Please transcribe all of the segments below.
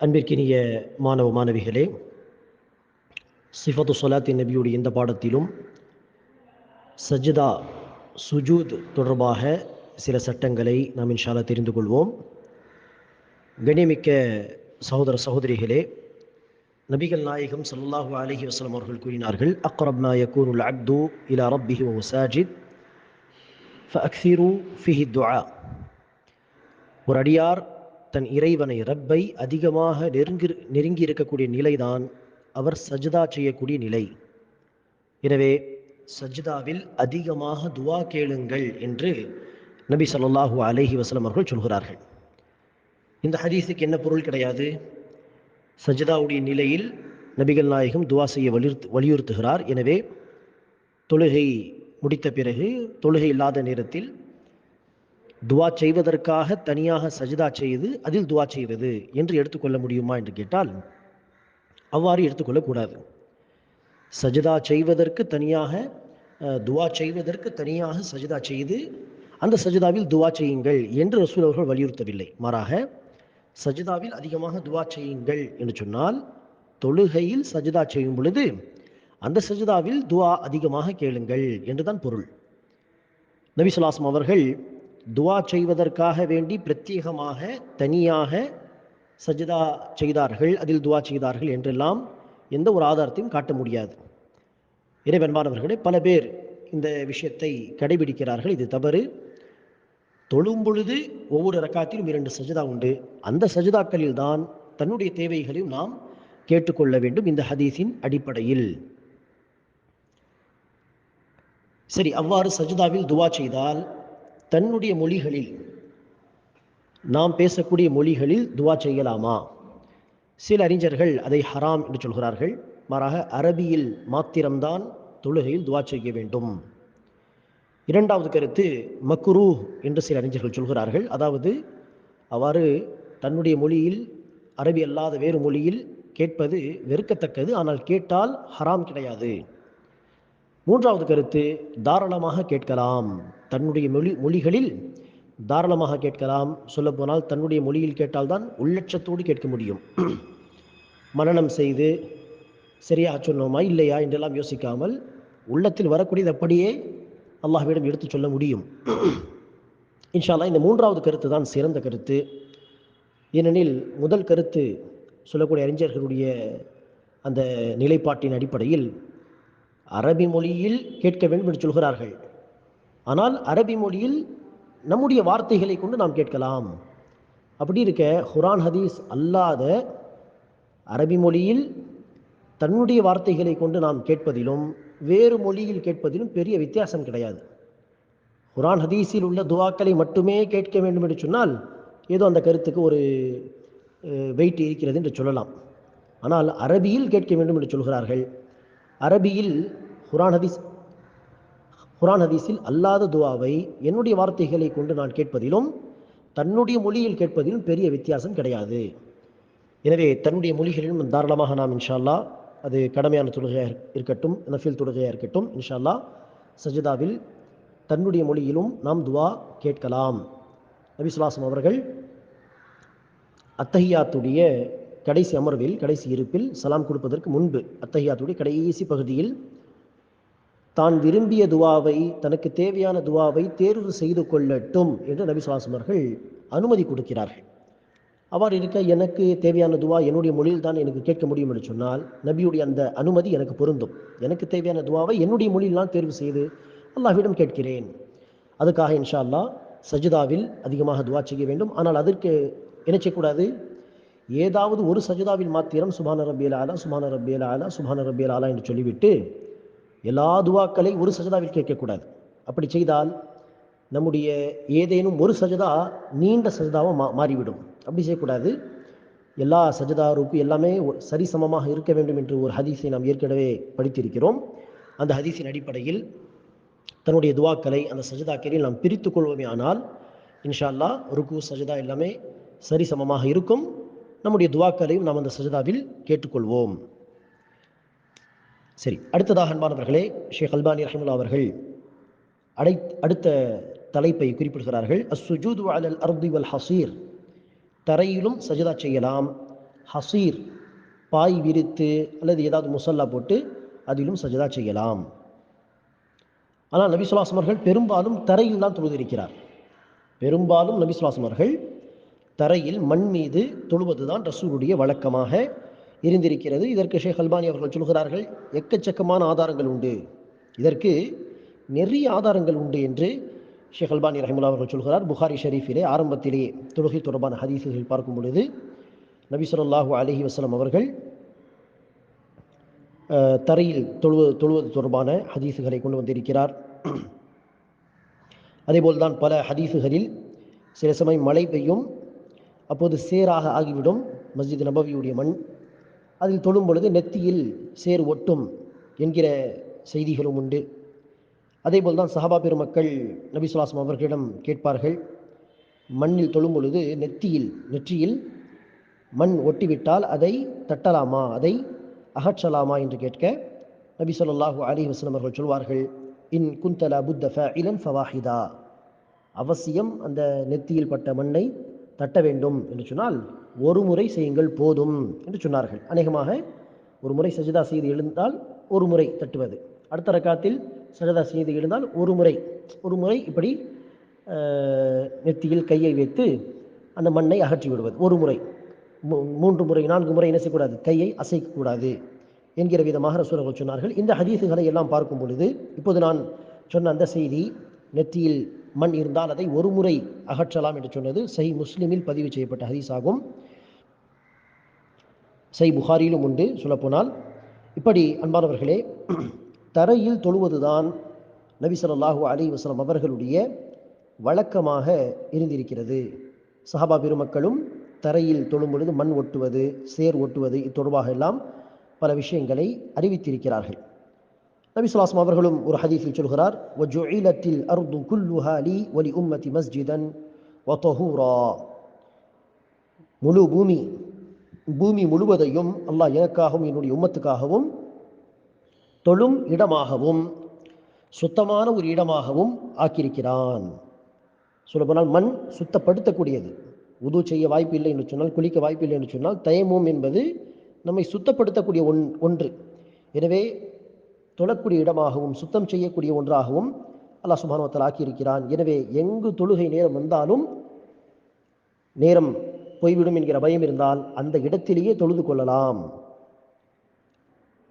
அன்பிற்கினிய மாணவ மாணவிகளே சிஃபத்து சொலாத்தின் நபியுடைய இந்த பாடத்திலும் சஜிதா சுஜூத் தொடர்பாக சில சட்டங்களை நாம் இன்ஷாலா தெரிந்து கொள்வோம். கணியமிக்க சகோதர சகோதரிகளே நபிகள் நாயகம் சல்லாஹு அலஹி வஸ்லம் அவர்கள் கூறினார்கள் அக்ரப் மா உல் அப்து இலா ரப்பிஹி சாஜித் முசாஜித் ஃபஅக்ஸிரு ஃபிஹி துஆ. ஒரு அடியார் தன் இறைவனை ரப்பை அதிகமாக நெருங்கி நெருங்கி இருக்கக்கூடிய நிலைதான் அவர் சஜிதா செய்யக்கூடிய நிலை. எனவே சஜிதாவில் அதிகமாக துவா கேளுங்கள் என்று நபி ஸல்லல்லாஹு அலஹி வசலம் அவர்கள் சொல்கிறார்கள். இந்த ஹதீஸுக்கு என்ன பொருள் கிடையாது? சஜிதாவுடைய நிலையில் நபிகள் நாயகம் துவா செய்ய வலியுறுத்து வலியுறுத்துகிறார். எனவே தொழுகை முடித்த பிறகு தொழுகை இல்லாத நேரத்தில் துவா செய்வதற்காக தனியாக சஜிதா செய்து அதில் துவா செய்வது என்று எடுத்துக்கொள்ள முடியுமா என்று கேட்டால் அவ்வாறு எடுத்துக்கொள்ளக்கூடாது. சஜிதா செய்வதற்கு தனியாக துவா செய்வதற்கு தனியாக சஜிதா செய்து அந்த சஜிதாவில் துவா செய்யுங்கள் என்று ரசூல் அவர்கள் வலியுறுத்தவில்லை. மாறாக சஜிதாவில் அதிகமாக துவா செய்யுங்கள் என்று சொன்னால் தொழுகையில் சஜிதா செய்யும் பொழுது அந்த சஜிதாவில் துவா அதிகமாக கேளுங்கள் என்றுதான் பொருள். நபி அவர்கள் துவா செய்வதற்காக வேண்டி பிரத்யேகமாக தனியாக சஜிதா செய்தார்கள் அதில் துவா செய்தார்கள் என்றெல்லாம் எந்த ஒரு ஆதாரத்தையும் காட்ட முடியாது. இறைவன்பானவர்களே பல பேர் இந்த விஷயத்தை கடைபிடிக்கிறார்கள் இது தவறு. தொழும் பொழுது ஒவ்வொரு ரக்காத்திலும் இரண்டு சஜிதா உண்டு. அந்த சஜிதாக்களில் தான் தன்னுடைய தேவைகளையும் நாம் கேட்டுக்கொள்ள வேண்டும் இந்த ஹதீஸின் அடிப்படையில். சரி அவ்வாறு சஜிதாவில் துவா செய்தால் தன்னுடைய மொழிகளில் நாம் பேசக்கூடிய மொழிகளில் துவா செய்யலாமா? சில அறிஞர்கள் அதை ஹராம் என்று சொல்கிறார்கள். மாறாக அரபியில் மாத்திரம்தான் தொழுகையில் துவா செய்ய வேண்டும். இரண்டாவது கருத்து மக்குரூ என்று சில அறிஞர்கள் சொல்கிறார்கள். அதாவது அவ்வாறு தன்னுடைய மொழியில் அரபி அல்லாத வேறு மொழியில் கேட்பது வெறுக்கத்தக்கது. ஆனால் கேட்டால் ஹராம் கிடையாது. மூன்றாவது கருத்து தாராளமாக கேட்கலாம். தன்னுடைய மொழி மொழிகளில் தாராளமாக கேட்கலாம். சொல்லப்போனால் தன்னுடைய மொழியில் கேட்டால்தான் உள்ளட்சத்தோடு கேட்க முடியும். மனநம் செய்து சரியாக சொன்னோமா இல்லையா என்றெல்லாம் யோசிக்காமல் உள்ளத்தில் வரக்கூடியது அப்படியே அல்லாஹ்விடம் எடுத்து சொல்ல முடியும். இன்ஷால்லா இந்த மூன்றாவது கருத்து தான் சிறந்த கருத்து. ஏனெனில் முதல் கருத்து சொல்லக்கூடிய அறிஞர்களுடைய அந்த நிலைப்பாட்டின் அடிப்படையில் அரபி மொழியில் கேட்க வேண்டும் என்று சொல்கிறார்கள். ஆனால் அரபி மொழியில் நம்முடைய வார்த்தைகளை கொண்டு நாம் கேட்கலாம். அப்படி இருக்க ஹுரான் ஹதீஸ் அல்லாத அரபி மொழியில் தன்னுடைய வார்த்தைகளை கொண்டு நாம் கேட்பதிலும் வேறு மொழியில் கேட்பதிலும் பெரிய வித்தியாசம் கிடையாது. குரான் ஹதீஸில் உள்ள துவாக்களை மட்டுமே கேட்க வேண்டும் என்று சொன்னால் ஏதோ அந்த கருத்துக்கு ஒரு வெயிட் இருக்கிறது என்று சொல்லலாம். ஆனால் அரபியில் கேட்க வேண்டும் என்று சொல்கிறார்கள். அரபியில் குரான் ஹதீஸ். குரான் ஹதீஸில் அல்லாத துவாவை என்னுடைய வார்த்தைகளை கொண்டு நான் கேட்பதிலும் தன்னுடைய மொழியில் கேட்பதிலும் பெரிய வித்தியாசம் கிடையாது. எனவே தன்னுடைய மொழிகளிலும் தாராளமாக நாம் இன்ஷால்லா அது கடமையான தொழுகையாக இருக்கட்டும் நஃபில் தொழுகையாக இருக்கட்டும் இன்ஷால்லா சஜிதாவில் தன்னுடைய மொழியிலும் நாம் துவா கேட்கலாம். நபிசுலாசம் அவர்கள் அத்தஹியாத்துடைய கடைசி அமர்வில் கடைசி இருப்பில் சலாம் கொடுப்பதற்கு முன்பு அத்தகையாத்துடைய கடைசி பகுதியில் தான் விரும்பிய துவாவை தனக்கு தேவையான துவாவை தேர்வு செய்து கொள்ளட்டும் என்று நபி சுவாசமர்கள் அனுமதி கொடுக்கிறார்கள். அவ்வாறு இருக்க எனக்கு தேவையான துவா என்னுடைய மொழியில் தான் எனக்கு கேட்க முடியும் என்று சொன்னால் நபியுடைய அந்த அனுமதி எனக்கு பொருந்தும். எனக்கு தேவையான துவாவை என்னுடைய மொழியில் நான் தேர்வு செய்து அல்லாஹ்விடம் கேட்கிறேன். அதுக்காக இன்ஷா அல்லாஹ் சஜிதாவில் அதிகமாக துவா செய்ய வேண்டும். ஆனால் அதற்கு என்ன செய்யக்கூடாது ஏதாவது ஒரு சஜிதாவில் மாத்திரம் சுபான ரபியல் ஆலா சுபான ரபியல் ஆலா சுபான ரபியல் ஆலா என்று சொல்லிவிட்டு எல்லா துவாக்களை ஒரு சஜிதாவில் கேட்கக்கூடாது. அப்படி செய்தால் நம்முடைய ஏதேனும் ஒரு சஜிதா நீண்ட சஜிதாவாக மா மாறிவிடும். அப்படி செய்யக்கூடாது. எல்லா சஜதா ருக்கு எல்லாமே சரிசமமாக இருக்க வேண்டும் என்று ஒரு ஹதீஸை நாம் ஏற்கனவே படித்திருக்கிறோம். அந்த ஹதீஸின் அடிப்படையில் தன்னுடைய துவாக்களை அந்த சஜதாக்களில் நாம் பிரித்து கொள்வோமே ஆனால் இன்ஷா அல்லாஹ் ருக்கு சஜதா எல்லாமே சரிசமமாக இருக்கும். நம்முடைய துவாக்களையும் நாம் அந்த சஜதாவில் கேட்டுக்கொள்வோம். சரி அடுத்ததாக அன்பானவர்களே ஷேக் அல்பானி ரஹமுல்லா அவர்கள் அடை அடுத்த தலைப்பை குறிப்பிடுகிறார்கள். அஸ்ஸுஜூது அலல் அர்தி வல் ஹசீர். தரையிலும் சஜதா செய்யலாம். ஹசீர் பாய் விரித்து அல்லது ஏதாவது முசல்லா போட்டு அதிலும் சஜதா செய்யலாம். ஆனால் நபி ஸல்லல்லாஹு பெரும்பாலும் தரையில் தான் தொழுதிருக்கிறார். பெரும்பாலும் நபி ஸல்லல்லாஹு அவர்கள் தரையில் மண் மீது தொழுவதுதான் ரசூலுடைய வழக்கமாக இருந்திருக்கிறது. இதற்கு ஷேக் அல்பானி அவர்கள் சொல்கிறார்கள் எக்கச்சக்கமான ஆதாரங்கள் உண்டு. இதற்கு நிறைய ஆதாரங்கள் உண்டு என்று ஷேக் அல்பானி ரஹிமுல்லா அவர்கள் சொல்கிறார். புகாரி ஷெரீஃபிலே ஆரம்பத்திலே தொழுகை தொடர்பான ஹதீஸுகள் பார்க்கும் பொழுது நபி ஸல்லல்லாஹு அலைஹி அவர்கள் தரையில் தொழுவது தொழுவது தொடர்பான ஹதீஸுகளை கொண்டு வந்திருக்கிறார். அதேபோல்தான் பல ஹதீஸுகளில் சில சமயம் மழை பெய்யும் அப்போது சேராக ஆகிவிடும் மஸ்ஜித் நபவியுடைய மண். அதில் தொழும் பொழுது நெத்தியில் சேர் ஒட்டும் என்கிற செய்திகளும் உண்டு. அதேபோல் தான் சஹாபா பெருமக்கள் நபிசுலாசம் அவர்களிடம் கேட்பார்கள் மண்ணில் தொழும் பொழுது நெத்தியில் நெற்றியில் மண் ஒட்டிவிட்டால் அதை தட்டலாமா அதை அகற்றலாமா என்று கேட்க நபி சொல்லாஹு அலைஹி அவர்கள் சொல்வார்கள் இன் குந்தலா புத்த ஃபஇலன் ஃபவாஹிதா. அவசியம் அந்த நெத்தியில் பட்ட மண்ணை தட்ட வேண்டும் என்று சொன்னால் ஒரு முறை செய்யுங்கள் போதும் என்று சொன்னார்கள். அநேகமாக ஒரு முறை சஜிதா செய்து எழுந்தால் ஒரு முறை தட்டுவது. அடுத்த ரக்காத்தில் சஜதா செய்து எழுந்தால் ஒரு முறை. ஒரு முறை இப்படி நெத்தியில் கையை வைத்து அந்த மண்ணை அகற்றி விடுவது. ஒரு முறை. மூன்று முறை நான்கு முறை என்ன செய்யக்கூடாது? கையை அசைக்கக்கூடாது என்கிற விதமாக ரசூலர்கள் சொன்னார்கள். இந்த ஹதீஸுகளை எல்லாம் பார்க்கும் பொழுது இப்போது நான் சொன்ன அந்த செய்தி நெற்றியில் மண் இருந்தால் அதை ஒரு முறை அகற்றலாம் என்று சொன்னது சை முஸ்லிமில் பதிவு செய்யப்பட்ட ஹதீஸ் ஆகும் சை புகாரியிலும் உண்டு சொல்லப்போனால். இப்படி அன்பானவர்களே தரையில் தொழுவதுதான் நபி ஸல்லல்லாஹு அலைஹி அவர்களுடைய வழக்கமாக இருந்திருக்கிறது. சஹாபா பெருமக்களும் தரையில் தொழும் பொழுது மண் ஒட்டுவது சேர் ஒட்டுவது இது தொடர்பாக எல்லாம் பல விஷயங்களை அறிவித்திருக்கிறார்கள். நபி ஸல்லல்லாஹு அவர்களும் ஒரு ஹதீஸில் சொல்கிறார் வஜுஇலத்தில் அர்து குல்லுஹாலி ஒலி உம்மதி மஸ்ஜிதன் வதஹூரா. முழு பூமி பூமி முழுவதையும் அல்லாஹ் எனக்காகவும் என்னுடைய உம்மத்துக்காகவும் தொழும் இடமாகவும் சுத்தமான ஒரு இடமாகவும் ஆக்கியிருக்கிறான். சொல்லப்போனால் மண் சுத்தப்படுத்தக்கூடியது. உது செய்ய வாய்ப்பு இல்லை என்று சொன்னால் குளிக்க வாய்ப்பு இல்லை என்று சொன்னால் தயமும் என்பது நம்மை சுத்தப்படுத்தக்கூடிய ஒன் ஒன்று. எனவே தொழக்கூடிய இடமாகவும் சுத்தம் செய்யக்கூடிய ஒன்றாகவும் அல்லா சுபானுவத்தில் ஆக்கியிருக்கிறான். எனவே எங்கு தொழுகை நேரம் வந்தாலும் நேரம் போய்விடும் என்கிற பயம் இருந்தால் அந்த இடத்திலேயே தொழுது கொள்ளலாம்.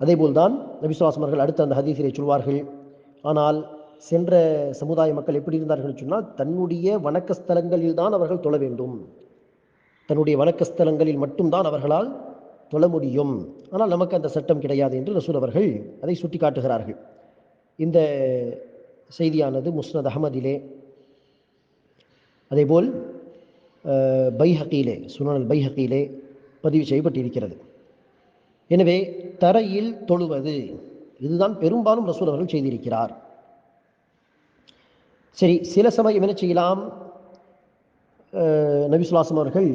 அதேபோல்தான் நபிசுவாசமர்கள் அடுத்த அந்த ஹதீசிலே சொல்வார்கள் ஆனால் சென்ற சமுதாய மக்கள் எப்படி இருந்தார்கள்? சொன்னால் தன்னுடைய வணக்க ஸ்தலங்களில் தான் அவர்கள் தொழ வேண்டும். தன்னுடைய வணக்க ஸ்தலங்களில் மட்டும்தான் அவர்களால் தொழ முடியும். ஆனால் நமக்கு அந்த சட்டம் கிடையாது என்று ரசூல் அவர்கள் அதை சுட்டி காட்டுகிறார்கள் இந்த செய்தியானது முஸ்னத் அகமதிலே அதேபோல் பைஹக்கீலே சுனல் பைஹக்கீலே பதிவு செய்யப்பட்டிருக்கிறது. எனவே தரையில் தொழுவது இதுதான் பெரும்பாலும் ரசூல் அவர்கள் செய்திருக்கிறார். சரி சில சமயம் என்ன செய்யலாம்? நபிசுலாசம் அவர்கள்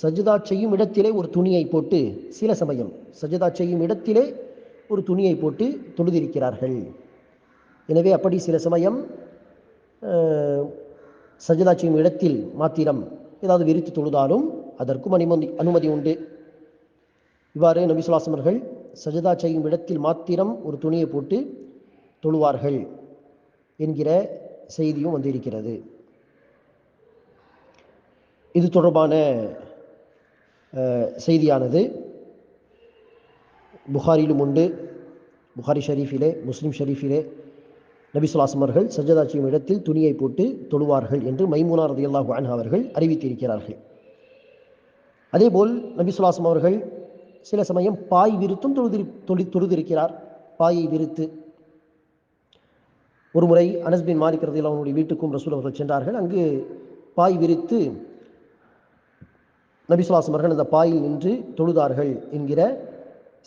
சஜிதா செய்யும் இடத்திலே ஒரு துணியை போட்டு சில சமயம் சஜிதா செய்யும் இடத்திலே ஒரு துணியை போட்டு தொழுதிருக்கிறார்கள். எனவே அப்படி சில சமயம் சஜிதா செய்யும் இடத்தில் மாத்திரம் ஏதாவது விரித்து தொழுதாலும் அதற்கும் அனுமதி அனுமதி உண்டு. இவ்வாறு நபிசுலாசமர்கள் சஜிதா சஜதா செய்யும் இடத்தில் மாத்திரம் ஒரு துணியை போட்டு தொழுவார்கள் என்கிற செய்தியும் வந்திருக்கிறது. இது தொடர்பான செய்தியானது. புகாரிலும் உண்டு. புகாரி ஷரீஃபிலே முஸ்லீம் ஷரீஃபிலே நபிசுலாசமர்கள் ஸல்லல்லாஹு செய்யும் இடத்தில் துணியை போட்டு தொழுவார்கள் என்று மைமூனா ரதியல்லாஹு அன்ஹா அவர்கள் அறிவித்திருக்கிறார்கள். அதேபோல் நபிசுலாசம் அவர்கள் சில சமயம் பாய் விருத்தும் தொழுதி தொழி தொழுதிருக்கிறார். பாயை விரித்து. ஒரு முறை அனஸ் மாலிக் ரதியல்லாஹு அவனுடைய வீட்டுக்கும் ரசூல் அவர்கள் சென்றார்கள். அங்கு பாய் விரித்து நபிசுலாசம் அவர்கள் அந்த பாயில் நின்று தொழுதார்கள் என்கிற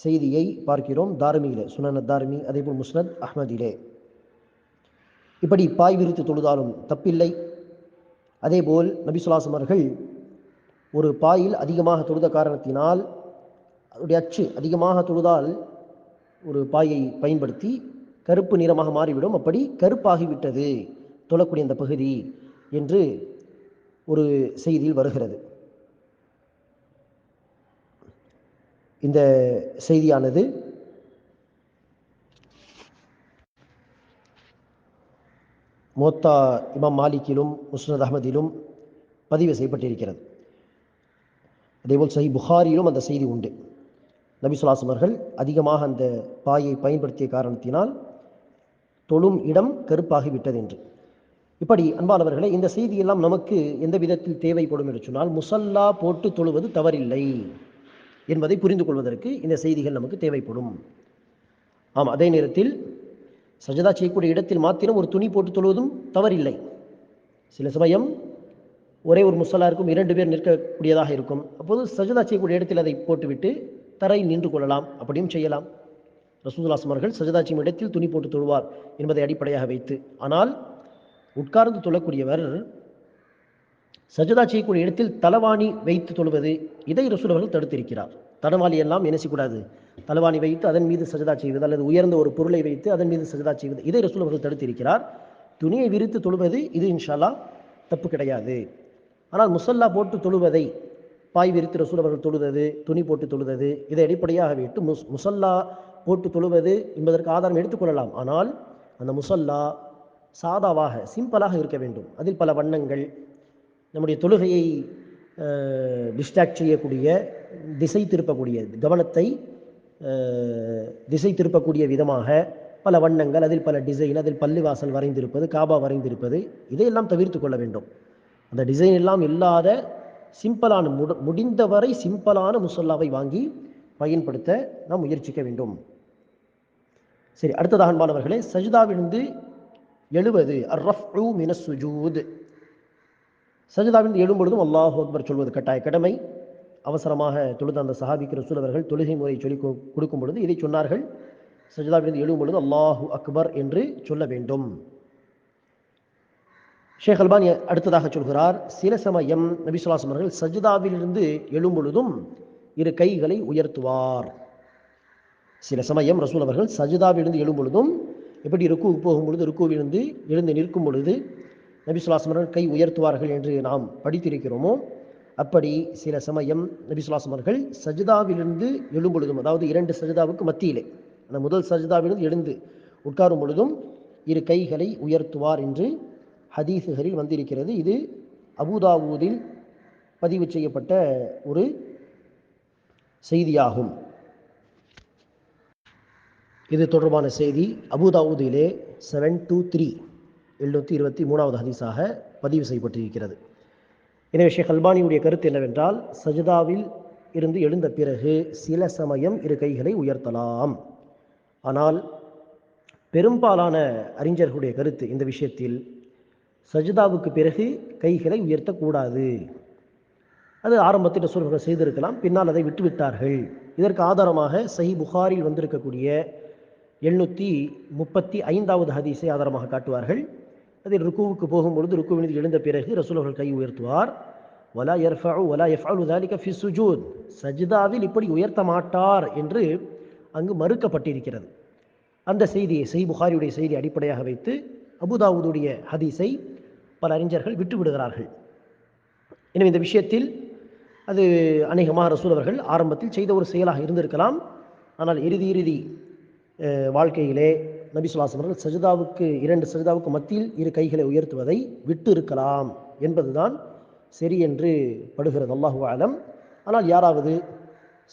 செய்தியை பார்க்கிறோம் தார்மியிலே சுனன தார்மி அதேபோல் முஸ்னத் அஹ்மதிலே. இப்படி பாய் விரித்து தொழுதாலும் தப்பில்லை. அதேபோல் நபிசுலாசம் அவர்கள் ஒரு பாயில் அதிகமாக தொழுத காரணத்தினால் அதனுடைய அச்சு அதிகமாக தொழுதால் ஒரு பாயை பயன்படுத்தி கருப்பு நிறமாக மாறிவிடும். அப்படி கருப்பாகிவிட்டது தொழக்கூடிய அந்த பகுதி என்று ஒரு செய்தியில் வருகிறது. இந்த செய்தியானது. மோத்தா இமாம் மாலிக்கிலும் முஸ்னத் அகமதிலும் பதிவு செய்யப்பட்டிருக்கிறது. அதேபோல் சஹி புகாரியிலும் அந்த செய்தி உண்டு. நபி சுல்லாஸ் அவர்கள் அதிகமாக அந்த பாயை பயன்படுத்திய காரணத்தினால் தொழும் இடம் கருப்பாகிவிட்டது என்று. இப்படி அன்பானவர்களே இந்த செய்தியெல்லாம் நமக்கு எந்த விதத்தில் தேவைப்படும் என்று சொன்னால் முசல்லா போட்டு தொழுவது தவறில்லை. என்பதை புரிந்து கொள்வதற்கு இந்த செய்திகள் நமக்கு தேவைப்படும். ஆம் அதே நேரத்தில் சஜதா செய்யக்கூடிய இடத்தில் மாத்திரம் ஒரு துணி போட்டு தொழுவதும் தவறில்லை. சில சமயம் ஒரே ஒரு முசல்லா இருக்கும் இரண்டு பேர் நிற்கக்கூடியதாக இருக்கும். அப்போது சஜதா செய்யக்கூடிய இடத்தில் அதை போட்டுவிட்டு தரையில் நின்று கொள்ளலாம் அப்படியும் செய்யலாம். ரசூதுல்லாஸ் அவர்கள் சஜதா செய்யும் இடத்தில் துணி போட்டு தொழுவார் என்பதை அடிப்படையாக வைத்து. ஆனால் உட்கார்ந்து தொழக்கூடியவர் சஜதா செய்யக்கூடிய இடத்தில் தலவாணி வைத்து தொழுவது இதை ரசூல் அவர்கள் தடுத்திருக்கிறார். தடவாளி எல்லாம் என்ன செய்யக்கூடாது? தலவாணி வைத்து அதன் மீது சஜதா செய்வது அல்லது உயர்ந்த ஒரு பொருளை வைத்து அதன் மீது சஜதா செய்வது இதை ரசூல் அவர்கள் தடுத்திருக்கிறார். துணியை விரித்து தொழுவது இது இன்ஷால்லா தப்பு கிடையாது. ஆனால் முசல்லா போட்டு தொழுவதை பாய் விரித்து ரசூல் அவர்கள் தொழுவது துணி போட்டு தொழுவது இதை அடிப்படையாக வைத்து முஸ் முசல்லா போட்டு தொழுவது என்பதற்கு ஆதாரம் எடுத்துக்கொள்ளலாம் ஆனால் அந்த முசல்லா சாதாவாக சிம்பிளாக இருக்க வேண்டும். அதில் பல வண்ணங்கள் நம்முடைய தொழுகையை டிஸ்ட்ராக்ட் செய்யக்கூடிய திசை திருப்பக்கூடிய கவனத்தை திசை திருப்பக்கூடிய விதமாக பல வண்ணங்கள் அதில் பல டிசைன் அதில் பள்ளிவாசல் வரைந்திருப்பது காபா வரைந்திருப்பது இதையெல்லாம் தவிர்த்து கொள்ள வேண்டும். அந்த டிசைன் எல்லாம் இல்லாத சிம்பிளான முட முடிந்தவரை சிம்பிளான முசல்லாவை வாங்கி பயன்படுத்த நாம் முயற்சிக்க வேண்டும். சரி அடுத்ததாக அன்பானவர்களே சஜிதாவிலிருந்து எழுவது அர் ரஃப்உ மின சுஜூத் சஜிதாவிலிருந்து எழும் பொழுதும் அல்லாஹ் அக்பர் சொல்வது கட்டாய கடமை. அவசரமாக தொழுத அந்த சஹாபிக்கு ரசூல் அவர்கள் தொழுகை முறை சொல்லி கொடுக்கும் பொழுது இதை சொன்னார்கள். சஜிதாவிலிருந்து எழும் பொழுது அல்லாஹு அக்பர் என்று சொல்ல வேண்டும். ஷேக் அல்பானி அடுத்ததாக சொல்கிறார் சில சமயம் நபி அவர்கள் சஜிதாவிலிருந்து எழும் பொழுதும் இரு கைகளை உயர்த்துவார். சில சமயம் ரசூல் அவர்கள் சஜிதாவிலிருந்து எழும் பொழுதும் எப்படி ருக்குவுக்கு போகும் பொழுது ருக்குவிலிருந்து எழுந்து நிற்கும் பொழுது நபி கை உயர்த்துவார்கள் என்று நாம் படித்திருக்கிறோமோ அப்படி சில சமயம் நபி ஸல்லல்லாஹு சஜிதாவிலிருந்து எழும் பொழுதும் அதாவது இரண்டு சஜிதாவுக்கு மத்தியிலே அந்த முதல் சஜிதாவிலிருந்து எழுந்து உட்காரும் பொழுதும் இரு கைகளை உயர்த்துவார் என்று ஹதீசுகளில் வந்திருக்கிறது. இது அபூதாவூதில் பதிவு செய்யப்பட்ட ஒரு செய்தியாகும். இது தொடர்பான செய்தி அபுதாவூதிலே செவன் டூ த்ரீ எழுநூற்றி இருபத்தி மூணாவது ஹதீஸாக பதிவு செய்யப்பட்டிருக்கிறது. எனவே ஷேக் அல்பானியுடைய கருத்து என்னவென்றால் சஜிதாவில் இருந்து எழுந்த பிறகு சில சமயம் இரு கைகளை உயர்த்தலாம். ஆனால் பெரும்பாலான அறிஞர்களுடைய கருத்து இந்த விஷயத்தில் சஜிதாவுக்கு பிறகு கைகளை உயர்த்தக்கூடாது. அது ஆரம்பத்தில் ரசூல்கள் செய்திருக்கலாம் பின்னால் அதை விட்டுவிட்டார்கள். இதற்கு ஆதாரமாக சஹி புகாரில் வந்திருக்கக்கூடிய எழுநூற்றி முப்பத்தி ஐந்தாவது ஹதீஸை ஆதாரமாக காட்டுவார்கள். அதில் ருக்குவுக்கு போகும் பொழுது ருக்குவினது எழுந்த பிறகு ரசூல் அவர்கள் கை உயர்த்துவார். வலா எர்ஃபாவு வலா எஃபாலு தாலிக ஃபி சுஜூத் சஜிதாவில் இப்படி உயர்த்த மாட்டார் என்று அங்கு மறுக்கப்பட்டிருக்கிறது. அந்த செய்தியை செய் புகாரியுடைய செய்தி அடிப்படையாக வைத்து அபுதாவுதுடைய ஹதீஸை பல அறிஞர்கள் விட்டுவிடுகிறார்கள் எனவே இந்த விஷயத்தில் அது அநேகமாக ரசூல் அவர்கள் ஆரம்பத்தில் செய்த ஒரு செயலாக இருந்திருக்கலாம். ஆனால் இறுதி இறுதி வாழ்க்கையிலே நபி சுல்லாஸ் அவர்கள் சஜிதாவுக்கு இரண்டு சஜிதாவுக்கு மத்தியில் இரு கைகளை உயர்த்துவதை விட்டு இருக்கலாம் என்பதுதான் சரி என்று படுகிறது. அல்லாஹு ஆலம் ஆனால் யாராவது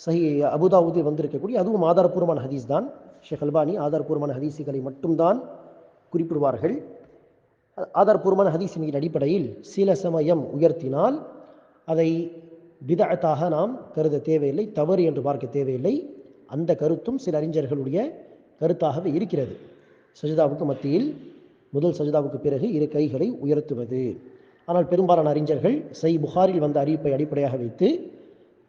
சஹி அபுதாவுதில் வந்திருக்கக்கூடிய அதுவும் ஆதாரபூர்வமான ஹதீஸ் தான். ஷேக் அல்பானி ஆதாரபூர்வமான ஹதீஸுகளை மட்டும்தான் குறிப்பிடுவார்கள். ஆதாரபூர்வமான ஹதீஸின் அடிப்படையில் சில சமயம் உயர்த்தினால் அதை விதத்தாக நாம் கருத தேவையில்லை தவறு என்று பார்க்க தேவையில்லை. அந்த கருத்தும் சில அறிஞர்களுடைய கருத்தாகவே இருக்கிறது. சஜிதாவுக்கு மத்தியில் முதல் சஜிதாவுக்கு பிறகு இரு கைகளை உயர்த்துவது. ஆனால் பெரும்பாலான அறிஞர்கள் சை புகாரில் வந்த அறிவிப்பை அடிப்படையாக வைத்து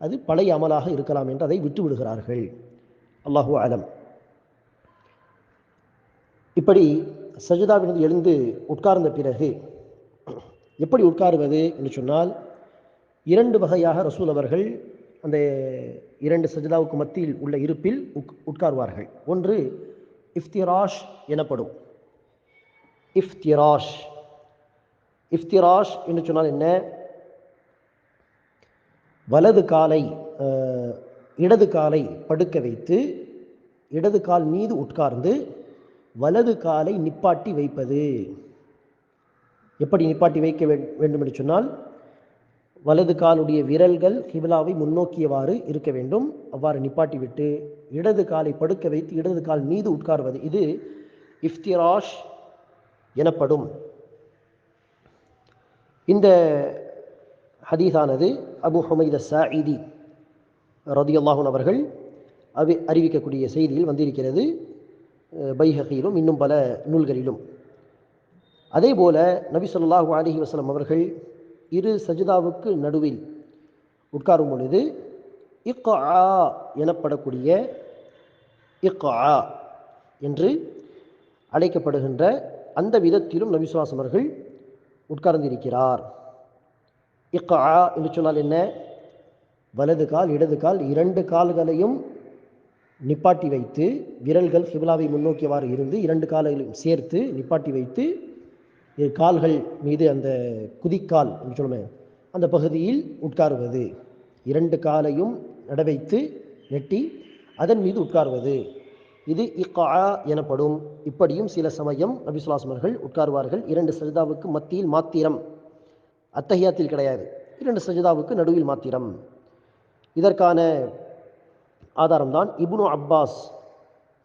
அது பழைய அமலாக இருக்கலாம் என்று அதை விட்டு விடுகிறார்கள் அல்லாஹு அலம். இப்படி சஜிதாவிலிருந்து எழுந்து உட்கார்ந்த பிறகு எப்படி உட்காருவது என்று சொன்னால் இரண்டு வகையாக ரசூல் அவர்கள் அந்த இரண்டு சஜிதாவுக்கு மத்தியில் உள்ள இருப்பில் உக் உட்கார்வார்கள். ஒன்று இஃப்திராஷ் எனப்படும். இஃப்திராஷ். இஃப்திராஷ் என்று சொன்னால் என்ன? வலது காலை இடது காலை படுக்க வைத்து இடது கால் மீது உட்கார்ந்து வலது காலை நிப்பாட்டி வைப்பது. எப்படி நிப்பாட்டி வைக்க வேண்டும் என்று சொன்னால் வலது காலுடைய விரல்கள் கிபிலாவை முன்னோக்கியவாறு இருக்க வேண்டும். அவ்வாறு நிப்பாட்டிவிட்டு இடது காலை படுக்க வைத்து இடது கால் மீது உட்கார்வது இது இஃப்திராஷ் எனப்படும். இந்த ஹதீஸானது அபு ஹமைத சாயிதி ரதியல்லாஹூன் அவர்கள் அவி அறிவிக்கக்கூடிய செய்தியில் வந்திருக்கிறது. பைஹகையிலும் இன்னும் பல நூல்களிலும். அதே போல நபி ஸல்லல்லாஹு அலைஹி வசலம் அவர்கள் இரு சஜிதாவுக்கு நடுவில் உட்காரும் பொழுது இக்ஆ எனப்படக்கூடிய இக்ஆ என்று அழைக்கப்படுகின்ற அந்த விதத்திலும் நபிசுவாசமர்கள் உட்கார்ந்திருக்கிறார் அலைஹி ஆ உட்கார்ந்திருக்கிறார். என்று சொன்னால் என்ன? வலது கால் இடது கால் இரண்டு கால்களையும் நிப்பாட்டி வைத்து விரல்கள் ஹிப்லாவை முன்னோக்கியவாறு இருந்து இரண்டு கால்களையும் சேர்த்து நிப்பாட்டி வைத்து கால்கள் மீது அந்த குதிக்கால் என்று சொல்லுமே அந்த பகுதியில் உட்காருவது. இரண்டு காலையும் நட வைத்து நெட்டி அதன் மீது உட்காருவது. இது இக்கா எனப்படும். இப்படியும் சில சமயம் நபிசுலாஸ்மர்கள் உட்காருவார்கள். இரண்டு சஜிதாவுக்கு மத்தியில் மாத்திரம். அத்தஹியாத்தில் கிடையாது. இரண்டு சஜிதாவுக்கு நடுவில் மாத்திரம். இதற்கான ஆதாரம்தான் இப்னு அப்பாஸ்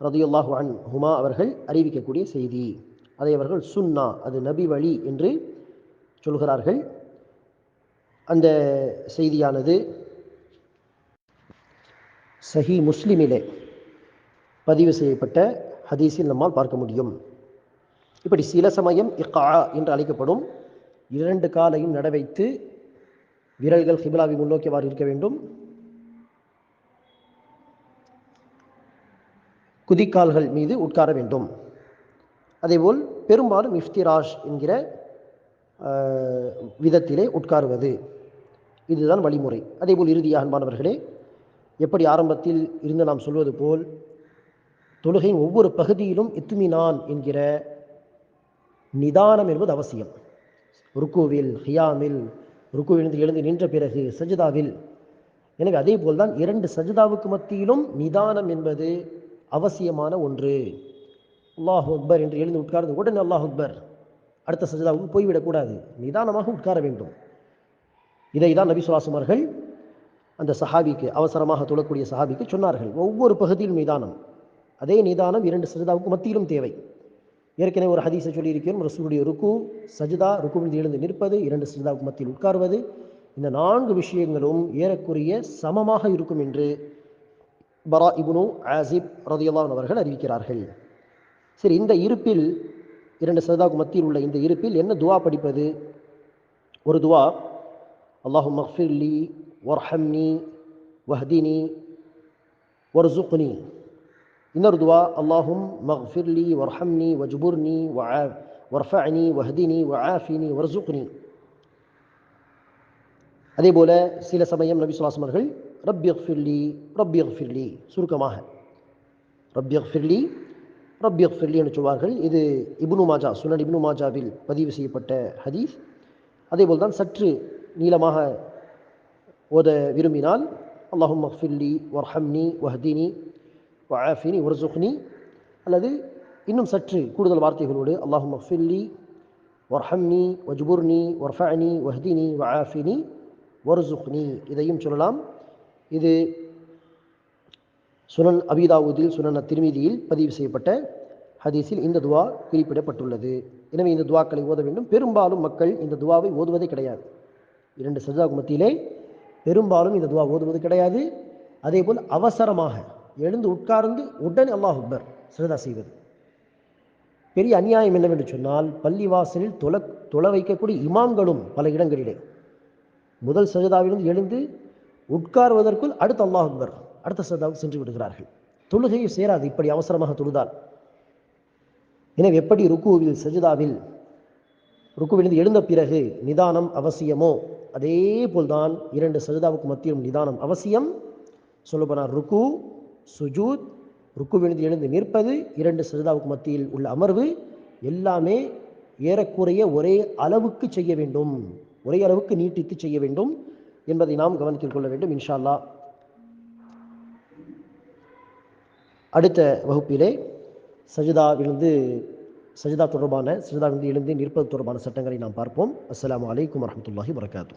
ரதியுல்லாஹு அன் ஹுமா அவர்கள் அறிவிக்கக்கூடிய செய்தி. அதை அவர்கள் சுன்னா அது நபி வழி என்று சொல்கிறார்கள். அந்த செய்தியானது சஹி முஸ்லிமிலே பதிவு செய்யப்பட்ட ஹதீஸில் நம்மால் பார்க்க முடியும். இப்படி சில சமயம் இக்கா என்று அழைக்கப்படும் இரண்டு காலையும் நடவைத்து விரல்கள் ஹிபிலாவை முன்னோக்கியவாறு இருக்க வேண்டும். குதிக்கால்கள் மீது உட்கார வேண்டும். அதேபோல் பெரும்பாலும் இஃப்திராஷ் என்கிற விதத்திலே உட்காருவது. இதுதான் வழிமுறை. அதேபோல் இறுதியாக அன்பானவர்களே எப்படி ஆரம்பத்தில் இருந்து நாம் சொல்வது போல் தொழுகையின் ஒவ்வொரு பகுதியிலும் இத்துமினான் என்கிற நிதானம் என்பது அவசியம். ருக்குவில் ஹியாமில் ருக்குவிலிருந்து எழுந்து நின்ற பிறகு சஜிதாவில். எனவே அதே போல்தான் இரண்டு சஜிதாவுக்கு மத்தியிலும் நிதானம் என்பது அவசியமான ஒன்று. அல்லாஹ் அக்பர் என்று எழுந்து உட்கார்ந்து உடனே அல்லாஹ் அக்பர் அடுத்த சஜிதாவுக்கு போய்விடக்கூடாது. நிதானமாக உட்கார வேண்டும். இதை தான் நபி சுல்லாசம் அந்த சஹாபிக்கு அவசரமாக தொழக்கூடிய சஹாபிக்கு சொன்னார்கள். ஒவ்வொரு பகுதியிலும் நிதானம். அதே நிதானம் இரண்டு சஜிதாவுக்கு மத்தியிலும் தேவை. ஏற்கனவே ஒரு ஹதீஸை சொல்லியிருக்கிறோம். ரசூலுடைய ருக்கு சஜிதா ருக்குவிலிருந்து எழுந்து நிற்பது இரண்டு சஜிதாவுக்கு மத்தியில் உட்கார்வது இந்த நான்கு விஷயங்களும் ஏறக்குறைய சமமாக இருக்கும் என்று பரா இபுனு ஆசிப் ரதியல்லான் அவர்கள் அறிவிக்கிறார்கள். சரி இந்த இருப்பில் இரண்டு சஜிதாவுக்கு மத்தியில் உள்ள இந்த இருப்பில் என்ன துவா படிப்பது? ஒரு துவா அல்லாஹு மஹ்ஃபிர்லி ஒர்ஹம்னி வஹ்தினி ஒர்சுக்னி இன்னொரு துவா அல்லாஹும் மஹ்ஃபிர்லி ஒர்ஹம்னி வஜ்புர்னி ஒர்ஃபனி வஹதினி வஹ்தினி வஆஃபினி ஒர்சுக்னி அதே போல சில சமயம் நபி சுல்லாஸ்லம் அவர்கள் ரப்பி ஃபிர்லி ரப்பி ஃபிர்லி சுருக்கமாக ரப்பி ஃபிர்லி ரப்பி அஃபில்லி என்று சொல்வார்கள். இது இப்னு மாஜா சுனன் இப்னு மாஜாவில் பதிவு செய்யப்பட்ட ஹதீஸ். அதேபோல் தான் சற்று நீளமாக ஓத விரும்பினால் அல்லாஹும் அஃபில்லி வர்ஹம்னி வஹதீனி வஆஃபினி வர்சுக்னி அல்லது இன்னும் சற்று கூடுதல் வார்த்தைகளோடு அல்லாஹும் அஃபில்லி வர்ஹம்னி வஜ்புர்னி வர்ஃபஅனி வஹ்தினி வஆஃபினி வர்சுஹ்னி இதையும் சொல்லலாம். இது சுனன் அபிதாவுதில் சுனன் திருமீதியில் பதிவு செய்யப்பட்ட ஹதீஸில் இந்த துவா குறிப்பிடப்பட்டுள்ளது. எனவே இந்த துவாக்களை ஓத வேண்டும். பெரும்பாலும் மக்கள் இந்த துவாவை ஓதுவதே கிடையாது. இரண்டு சஜாவுக்கு மத்தியிலே பெரும்பாலும் இந்த துவா ஓதுவது கிடையாது. அதேபோல் அவசரமாக எழுந்து உட்கார்ந்து உடனே அல்லாஹ் அக்பர் சிறதா செய்வது. பெரிய அநியாயம் என்னவென்று சொன்னால் பள்ளிவாசலில் தொலை தொலை வைக்கக்கூடிய இமாம்களும் பல இடங்களிலே முதல் சஜதாவிலிருந்து எழுந்து உட்காருவதற்குள் அடுத்த அல்லாஹ் அக்பர். அடுத்த சதாவுக்கு சென்று விடுகிறார்கள். தொழுகையை சேராது இப்படி அவசரமாக தொழுதால். எனவே எப்படி ருக்குவில் சஜிதாவில் ருக்குவிலிருந்து எழுந்த பிறகு நிதானம் அவசியமோ? அதே போல்தான் இரண்டு சஜிதாவுக்கு மத்தியிலும் நிதானம் அவசியம். சொல்லப்போனால் ருக்கு சுஜூத் ருக்குவிலிருந்து எழுந்து நிற்பது இரண்டு சஜிதாவுக்கு மத்தியில் உள்ள அமர்வு எல்லாமே ஏறக்குறைய ஒரே அளவுக்கு செய்ய வேண்டும். ஒரே அளவுக்கு நீட்டித்து செய்ய வேண்டும் என்பதை நாம் கவனத்தில் கொள்ள வேண்டும் இன்ஷால்லா அல்லாஹ் அடுத்த வகுப்பிலே சஜிதாவிலிருந்து சஜிதா தொடர்பான சஜிதாவிலிருந்து எழுந்து நிற்பது தொடர்பான சட்டங்களை நாம் பார்ப்போம். அஸ்லாம் வலைக்கம் வரமத்துல்லாஹி வரகாத்து